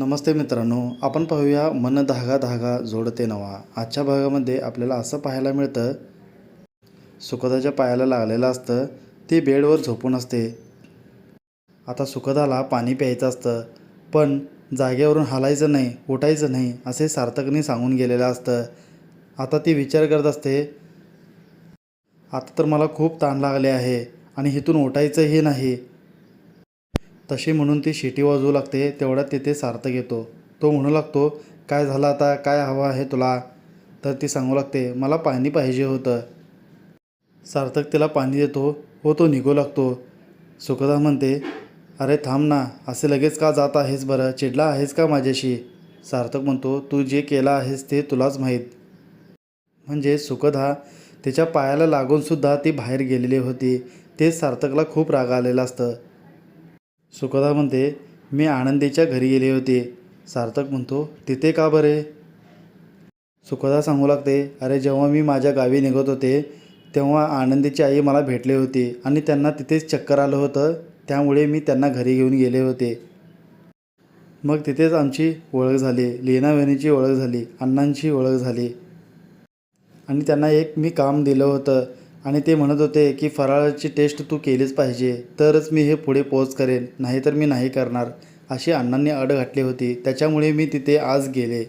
नमस्ते मित्रांनो आपण पाहूया मन धागा धागा जोडते नवा. आजच्या भागामध्ये आपल्याला असं पाहायला मिळतं सुखदाच्या पायाला लागलेलं असतं ती बेडवर झोपून असते. आता सुखदाला पाणी प्यायचं असतं पण जागेवरून हालायचं नाही उठायचं नाही असे सार्थकने सांगून गेलेलं असतं. आता ती विचार करत असते आता तर मला खूप ताण लागले आहे आणि इथून उठायचंही नाही. तशी म्हणून ती शिटी वाजवू लागते तेवढ्यात तिथे सार्थक येतो. तो म्हणू लागतो काय झालं आता? काय हवं आहे तुला? तर ती सांगू लागते मला पाणी पाहिजे होतं. सार्थक तिला पाणी देतो व तो निघू लागतो. सुखदा म्हणते अरे थांब ना असे लगेच का जात आहेस बरं? चिडला आहेस का माझ्याशी? सार्थक म्हणतो तू जे केलं आहेस ते तुलाच माहीत. म्हणजे सुखदा तिच्या पायाला लागूनसुद्धा ती बाहेर गेलेली होती. ते सार्थकला खूप राग आलेला असतं. सुखदा म्हणते मी आनंदीच्या घरी गेले होते. सार्थक म्हणतो तिथे का बरे? सुखदा सांगू लागते अरे जेव्हा मी माझ्या गावी निघत होते तेव्हा आनंदीची आई मला भेटले होते आणि त्यांना तिथेच चक्कर आलं होतं त्यामुळे मी त्यांना घरी घेऊन गेले होते. मग तिथेच आमची ओळख झाली लीना वहिनीची ओळख झाली अण्णांची ओळख झाली. आणि त्यांना एक मी काम दिलं होतं आणि ते म्हणत होते की फराळाची टेस्ट तू केलीच पाहिजे तरच मी हे पुढे पोच करेन नाहीतर मी नाही करणार अशी अण्णांनी अड घातली होती. त्याच्यामुळे मी तिथे आज गेले.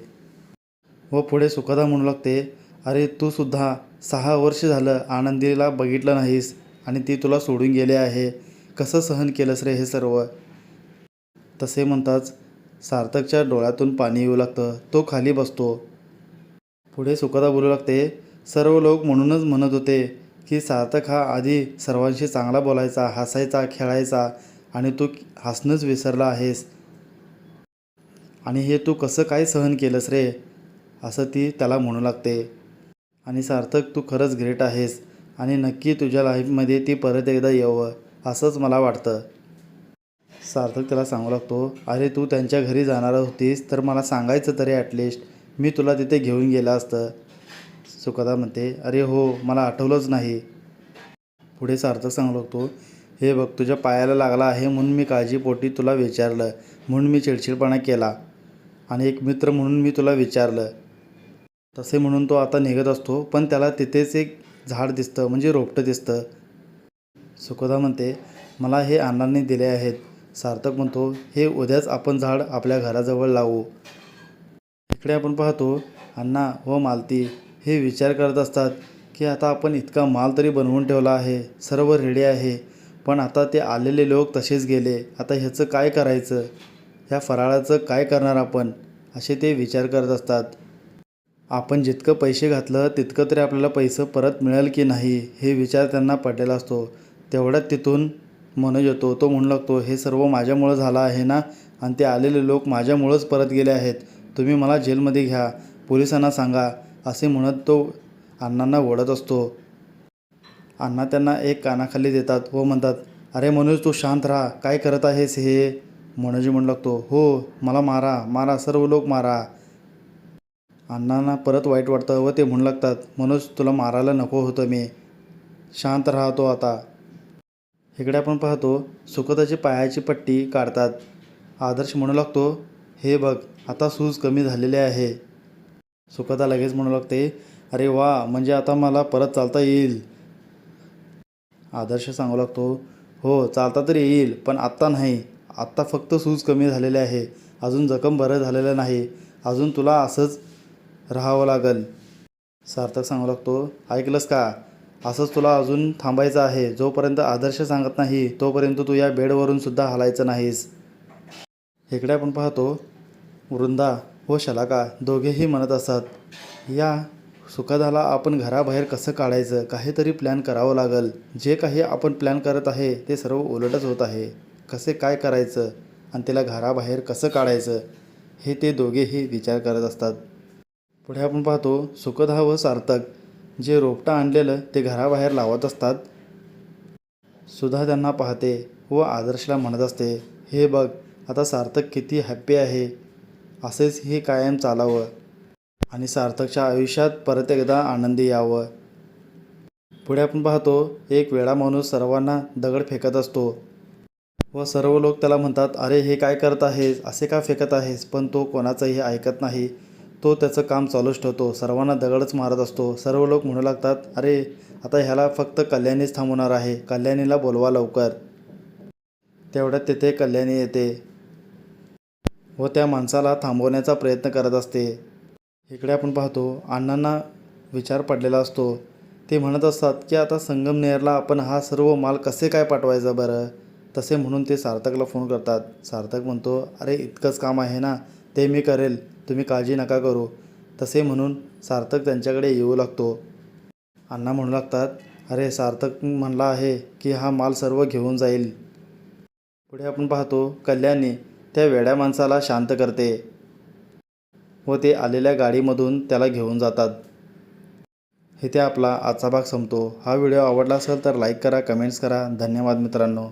व पुढे सुखदा म्हणू लागते अरे तू सुद्धा सहा वर्ष झालं आनंदीला बघितलं नाहीस आणि ती तुला सोडून गेले आहे. कसं सहन केलंस रे हे सर्व? तसे म्हणताच सार्थकच्या डोळ्यातून पाणी येऊ लागतं. तो खाली बसतो. पुढे सुखदा बोलू लागते सर्व लोक म्हणूनच म्हणत होते की सार्थक हा आधी सर्वांशी चांगला बोलायचा हसायचा खेळायचा आणि तू हसणंच विसरला आहेस. आणि हे तू कसं काय सहन केलंस रे? असं ती त्याला म्हणू लागते. आणि सार्थक तू खरंच ग्रेट आहेस आणि नक्की तुझ्या लाईफमध्ये ती परत एकदा यावं असंच मला वाटतं. सार्थक त्याला सांगू लागतो अरे तू त्यांच्या घरी जाणार होतीस तर मला सांगायचं तरी ॲटलिस्ट मी तुला तिथे घेऊन गेलं असतं. सुखदा म्हणते अरे हो मला आठवलंच नाही. पुढे सार्थक सांगू लागतो हे बघ तुझ्या पायाला लागला आहे म्हणून मी काळजीपोटी तुला विचारलं म्हणून मी चिडचिडपणा केला आणि एक मित्र म्हणून मी तुला विचारलं. तसे म्हणून तो आता निघत असतो पण त्याला तिथेच एक झाड दिसतं म्हणजे रोपटं दिसतं. सुखदा म्हणते मला हे अण्णांनी दिले आहेत. सार्थक म्हणतो हे उद्याच आपण झाड आपल्या घराजवळ लावू. इकडे आपण पाहतो अण्णा व मालती. हे विचार करत असतात की आता आपण इतका माल तरी बनवून ठेवला आहे सर्व रेडी आहे पण आता ते आलेले लोक तसेच गेले आता ह्याचं काय करायचं? ह्या फराळाचं काय करणार आपण? असे ते विचार करत असतात. आपण जितकं पैसे घातलं तितकं तरी आपल्याला पैसे परत मिळेल की नाही हे विचार त्यांना पडलेला असतो. तेवढ्यात तिथून मनोज येतो तो म्हणू लागतो हे सर्व माझ्यामुळं झालं आहे ना? आणि ते आलेले लोक माझ्यामुळंच परत गेले आहेत. तुम्ही मला जेलमध्ये घ्या पोलिसांना सांगा असे म्हणत तो अण्णांना ओढत असतो. अण्णा त्यांना एक कानाखाली देतात व म्हणतात अरे मनोज तू शांत राहा. काय करत आहेस हे? मनोजी म्हणू लागतो हो मला मारा मारा सर्व लोक मारा. अण्णांना परत वाईट वाटतं व ते म्हणू लागतात मनोज तुला मारायला नको होतं मी. शांत राहतो आता. इकडे आपण पाहतो सुखदाची पायाची पट्टी काढतात. आदर्श म्हणू लागतो हे बघ आता सूज कमी झालेले आहे. सुखदा लगेच म्हणू लागते अरे वा म्हणजे आता मला परत चालता येईल. आदर्श सांगू लागतो हो चालता तरी येईल पण आत्ता नाही. आत्ता फक्त सूज कमी झालेले आहे. अजून जखम बरं झालेलं नाही. अजून तुला असंच राहावं लागेल. सार्थक सांगू लागतो ऐकलंस का? असंच तुला अजून थांबायचं आहे. जोपर्यंत आदर्श सांगत नाही तोपर्यंत तू या बेडवरून सुद्धा हलायचं नाहीस. इकडे आपण पाहतो वृंदा व शलाका दोघेही म्हणत असतात या सुखदाला आपण घराबाहेर कसं काढायचं? काहीतरी प्लॅन करावं लागेल. जे काही आपण प्लॅन करत आहे ते सर्व उलटच होत आहे. कसे काय करायचं? आणि त्याला घराबाहेर कसं काढायचं? हे ते दोघेही विचार करत असतात. पुढे आपण पाहतो सुखदा व सार्थक जे रोपटं आणलेलं ते घराबाहेर लावत असतात. सुधा त्यांना पाहते व आदर्शला म्हणत असते हे बघ आता सार्थक किती हॅप्पी आहे. असेच हे कायम चालावं आणि सार्थकच्या आयुष्यात परत एकदा आनंदी यावं. पुढे आपण पाहतो एक वेळा माणूस सर्वांना दगड फेकत असतो व सर्व लोक त्याला म्हणतात अरे हे काय करत आहेस? असे का फेकत आहेस? पण तो कोणाचंही ऐकत नाही. तो त्याचं काम चालूच ठेवतो. सर्वांना दगडच मारत असतो. सर्व लोक म्हणू लागतात अरे आता ह्याला फक्त कल्याणीच थांबवणार आहे. कल्याणीला बोलवा लवकर. तेवढ्यात तिथे कल्याणी येते. व त्या माणसाला थांबवण्याचा प्रयत्न करत असते. इकडे आपण पाहतो अण्णांना विचार पडलेला असतो. ते म्हणत असतात की आता संगमनेरला आपण हा सर्व माल कसे काय पाठवायचा बरं? तसे म्हणून ते सार्थकला फोन करतात. सार्थक म्हणतो अरे इतकंच काम आहे ना ते मी करेल. तुम्ही काळजी नका करू. तसे म्हणून सार्थक त्यांच्याकडे येऊ लागतो. अण्णा म्हणू लागतात अरे सार्थक म्हणला आहे की हा माल सर्व घेऊन जाईल. पुढे आपण पाहतो कल्याणी त्या वेड्या माणसाला शांत करते व ते आलेल्या गाडीमधून त्याला घेऊन जातात. इथे आपला आजचा भाग संपतो. हा व्हिडिओ आवडला असेल तर लाईक करा कमेंट्स करा. धन्यवाद मित्रांनो.